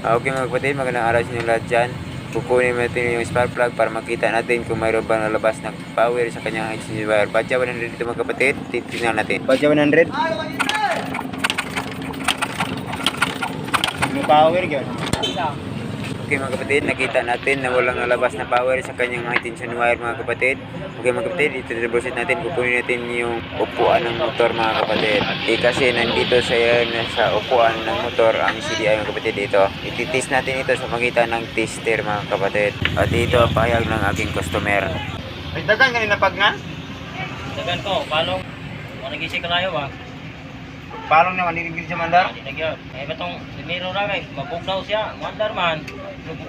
Ah, Okay mga kapatid, magandang araw sa inyo lahat dyan. Kukunin natin yung spark plug para makita natin kung mayroon ba nalabas na power sa kanyang HDMI wire. Badya 100 dito mga kapatid, titignan natin. Badya 100. May power yun. Okay mga kapatid, nakita natin na walang nalabas na power sa kanyang high tension wire mga kapatid. Okay mga kapatid, ito troubleshoot natin, kukunin natin yung upuan ng motor mga kapatid. Eh kasi nandito sa, sa upuan ng motor ang CDI mga kapatid dito. Ititest natin ito sa magitan ng tester mga kapatid. At ito ang pahayag ng aking customer. Ay, dagan kanina pag nga. Dagan ko, palong. Mga nag-isip ka layo ba? Palong naman, nilibig sa mandar. Eh, batong siniro na kay, mabugnaw siya. Mandar man.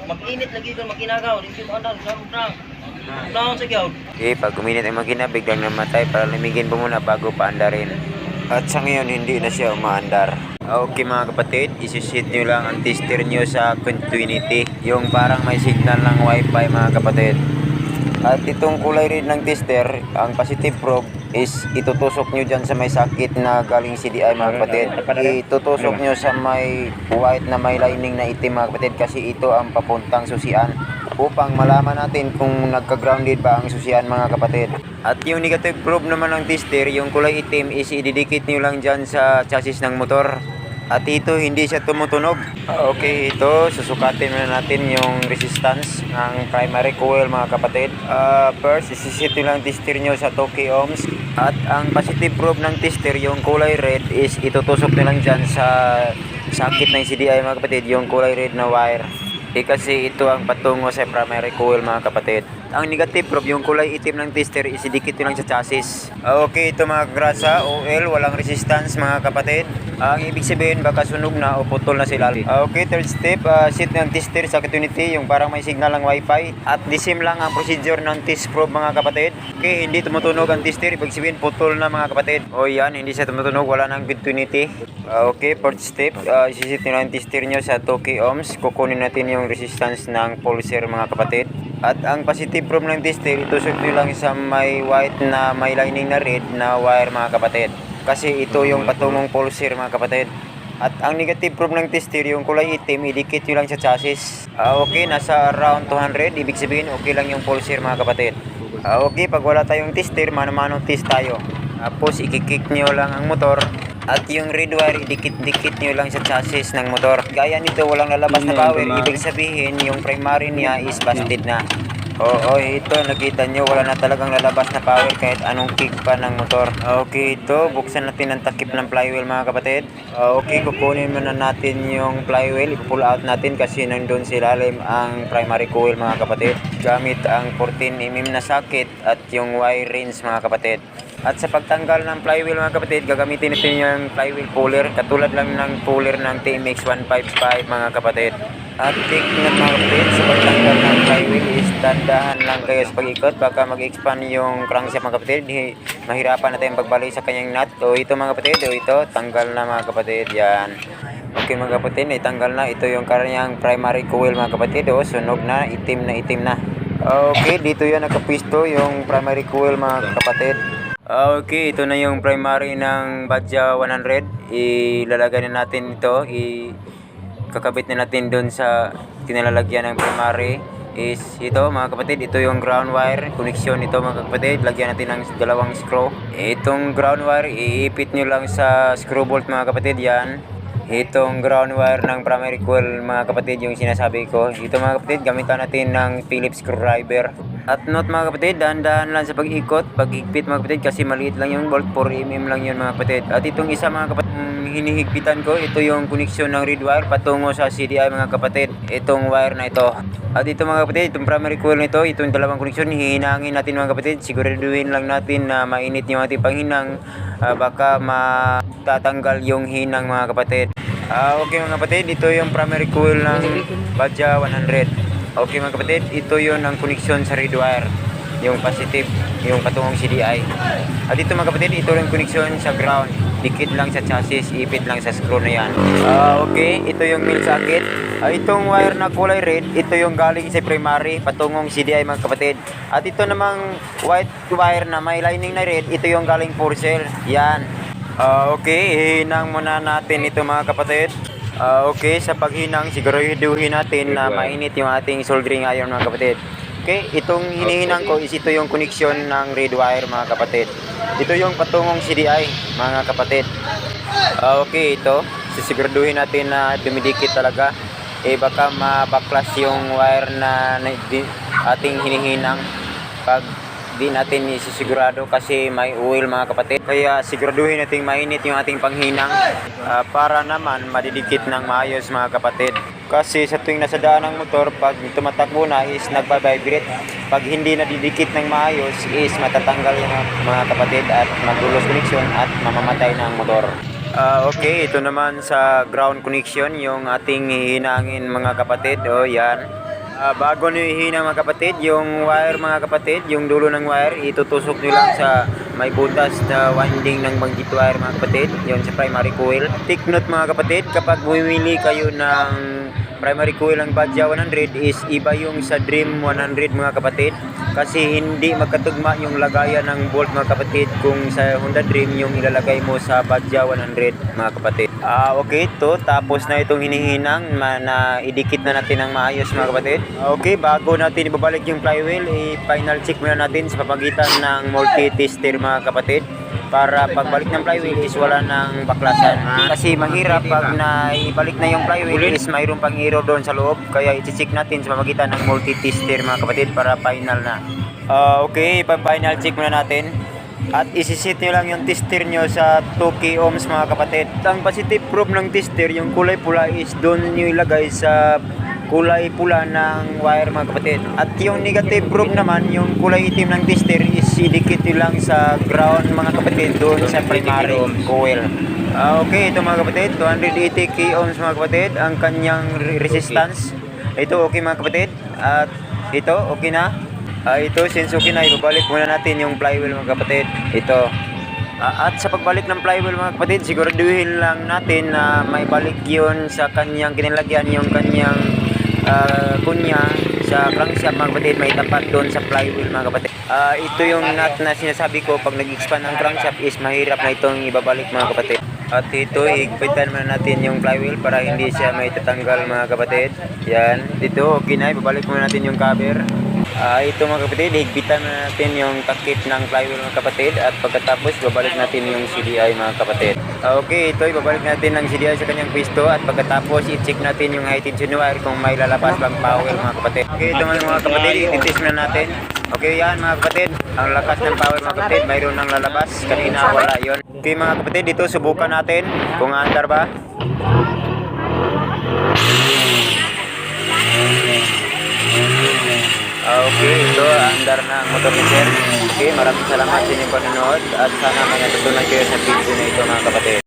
Mag-init lagi doon, makinagaw. Hindi mo andar, sa rang. Bugnaw sa gyud. Okay, pag kuminit ang makina, biglang namatay para lamigin po muna bago paandarin. At sa ngayon, hindi na siya umaandar. Okay mga kapatid, isusit nyo lang ang tester nyo sa continuity. Yung parang may signal ng wifi mga kapatid. At itong kulay red ng tester, ang positive probe is itutusok nyo dyan sa may sakit na galing CDI mga kapatid. Itutusok nyo sa may white na may lining na itim mga kapatid kasi ito ang papuntang susian upang malaman natin kung nagka-grounded ba ang susian mga kapatid. At yung negative probe naman ng tester, yung kulay itim is ididikit nyo lang dyan sa chassis ng motor. At ito hindi siya tumutunog. Ah, Okay, ito susukatin muna natin yung resistance ng primary coil mga kapatid. Ah, first, isisit nyo lang tester nyo sa 2 k ohms. At ang positive probe ng tester, yung kulay red is itutusok nyo lang dyan sa sakit ng CDI mga kapatid, yung kulay red na wire. Eh kasi ito ang patungo sa primary coil mga kapatid. Ang negative probe, yung kulay itim ng tester, isidikit nyo lang sa chassis. Ah, Okay, ito mga grasa, OL, walang resistance mga kapatid. Ang ibig sabihin, baka sunog na o putol na sila. Ah, Okay, third step, ah, sit ng tester sa continuity, yung parang may signal ng wifi. At the same lang ang procedure ng test probe mga kapatid. Okay, hindi tumutunog ang tester, ibig sabihin putol na mga kapatid. O yan, hindi siya tumutunog, wala nang continuity. Ah, Okay, fourth step, uh, isisit nyo ang tester nyo sa 2 k ohms. Kukunin natin yung resistance ng pulser mga kapatid. At ang positive probe ng tester, itusok nyo lang sa may white na may lining na red na wire mga kapatid. Kasi ito yung patungong pulser mga kapatid. At ang negative probe ng tester, yung kulay itim, idikit nyo lang sa chassis. Ah, okay, nasa around 200, ibig sabihin okay lang yung pulser mga kapatid. Ah, okay, pag wala tayong tester, mano-mano test tayo. Tapos ikikik nyo lang ang motor. At yung red wire, idikit-dikit nyo lang sa chassis ng motor. Gaya nito, walang lalabas na power. Ibig sabihin, yung primary niya is busted na. Oo, ito, nakita nyo, wala na talagang lalabas na power kahit anong kick pa ng motor. Okay, ito, buksan natin ang takip ng flywheel mga kapatid. Ah, Okay, kukunin muna natin yung flywheel, i-pull out natin kasi nandun sa ilalim ang primary coil mga kapatid. Gamit ang 14mm na socket at yung wire rings mga kapatid. At sa pagtanggal ng flywheel mga kapatid, gagamitin natin yung flywheel puller. Katulad lang ng puller ng TMX 155 mga kapatid. At note mga kapatid, sa pagtanggal ng flywheel is dandahan lang kayo sa pag-ikot. Baka mag-expand yung crankshaft mga kapatid. Hi- Mahirapan natin pagbalik sa kanyang nut. O ito mga kapatid, o ito, tanggal na mga kapatid. Yan. Okay mga kapatid, itanggal na. Ito yung kanyang primary coil mga kapatid. O, sunog na, itim na itim na. Okay, dito yan nakapisto yung primary coil mga kapatid. Okay, ito na yung primary ng Badja 100. Ilalagay na natin ito. I kakabit na natin doon sa tinalalagyan ng primary is ito mga kapatid ito yung ground wire connection nito mga kapatid. Lagyan natin ng dalawang screw. Itong ground wire iipit nyo lang sa screw bolt mga kapatid yan. Itong ground wire ng primary coil mga kapatid yung sinasabi ko. Ito mga kapatid gamitan natin ng Phillips screwdriver at note mga kapatid dahan-dahan lang sa pag-ikot pag-higpit mga kapatid kasi maliit lang yung bolt 4mm lang yun mga kapatid. At itong isa mga kapatid hinihigpitan ko ito yung connection ng red wire patungo sa CDI mga kapatid itong wire na ito. At ito mga kapatid itong primary coil nito itong dalawang connection hihinangin natin mga kapatid siguraduhin lang natin na mainit yung ating panghinang Ah, baka matatanggal yung hinang mga kapatid. Ah, okay mga kapatid, ito yung primary coil ng Badja 100. Okay mga kapatid, ito yon ang connection sa red wire. Yung positive, yung patungong CDI. At ito mga kapatid, ito yung connection sa ground. Dikit lang sa chassis, ipit lang sa screw na yan. Ah, okay, ito yung mill socket. Ah, itong wire na kulay red, ito yung galing sa primary, patungong CDI mga kapatid. At ito namang white wire na may lining na red, ito yung galing for sale. Yan. Ah, okay, hihinang muna natin ito mga kapatid. Ah, okay, sa paghinang, siguraduhin natin na mainit yung ating soldering iron mga kapatid. Okay, itong hinihinang ko is ito yung connection ng red wire mga kapatid. Ito yung patungong CDI mga kapatid. Ah, okay, ito. Sisiguraduhin natin na dumidikit talaga. Eh baka mabaklas yung wire na, na di- ating hinihinang pag di natin isisigurado kasi may oil mga kapatid. Kaya siguraduhin natin mainit yung ating panghinang ah, para naman madidikit ng maayos mga kapatid. Kasi sa tuwing nasa daan ng motor, pag tumatakbo na is nagbabibrate. Pag hindi nadidikit ng maayos is matatanggal yung mga, kapatid at maglulos connection at mamamatay ang motor. Ah, okay, ito naman sa ground connection yung ating hihinangin mga kapatid. O yan. Ah, bago nyo ihina mga kapatid, yung wire mga kapatid, yung dulo ng wire, itutusok nyo lang sa may butas na winding ng banggit wire mga kapatid, yun sa primary coil. Take note mga kapatid, kapag bumili kayo ng primary coil ng Badja 100 is iba yung sa Dream 100 mga kapatid kasi hindi magkatugma yung lagayan ng bolt mga kapatid kung sa Honda Dream yung ilalagay mo sa Badja 100 mga kapatid. Ah okay ito tapos na itong hinihinang na, idikit na natin ng maayos mga kapatid. Okay bago natin ibabalik yung flywheel i-final check muna natin sa pamagitan ng multi-tester mga kapatid para pagbalik ng flywheel is wala nang baklasan. Kasi mahirap pag naibalik na yung flywheel is mayroon pang error doon sa loob. Kaya i-check natin sa pamagitan ng multi-tester mga kapatid para final na. Ah, okay, pa-final check muna natin. At isisit nyo lang yung tester nyo sa 2k ohms mga kapatid. Ang positive proof ng tester, yung kulay pula is doon nyo ilagay sa kulay pula ng wire mga kapatid. At yung negative proof naman, yung kulay itim ng tester is idikit lang sa ground mga kapatid doon sa primary coil. Ah, okay, ito mga kapatid, 280 k ohms mga kapatid, ang kanyang re- resistance. Ito okay mga kapatid. At ito okay na. Ah, ito since okay na, ibabalik muna natin yung flywheel mga kapatid. Ito. Ah, at sa pagbalik ng flywheel mga kapatid, siguraduhin lang natin na may balik yun sa kanyang kinilagyan, yung kanyang ah, kunya sa crankshaft mga kapatid, may tapat doon sa flywheel mga kapatid. Ah, ito yung nut na sinasabi ko, pag nag-expand ang crankshaft is mahirap na itong ibabalik mga kapatid. At ito, higpitan muna natin yung flywheel para hindi siya may tatanggal mga kapatid. Yan. Dito, okay na. Ibabalik muna natin yung cover. Ah, ito mga kapatid, higpitan na natin yung takip ng flywheel mga kapatid at pagkatapos babalik natin yung CDI mga kapatid. Ah, okay, ito ibabalik natin ng CDI sa kanyang pwesto at pagkatapos i-check natin yung high tension wire kung may lalabas bang power mga kapatid. Okay, ito mga kapatid, i-test na natin. Okay, yan mga kapatid. Ang lakas ng power mga kapatid, mayroon nang lalabas. Kanina wala yon. Okay mga kapatid, dito subukan natin kung andar ba. Ah, Okay, ito andar na ang motor ni Sir. Okay, maraming salamat sa inyong panonood at sana may natutunan kayo sa video na ito mga kapatid.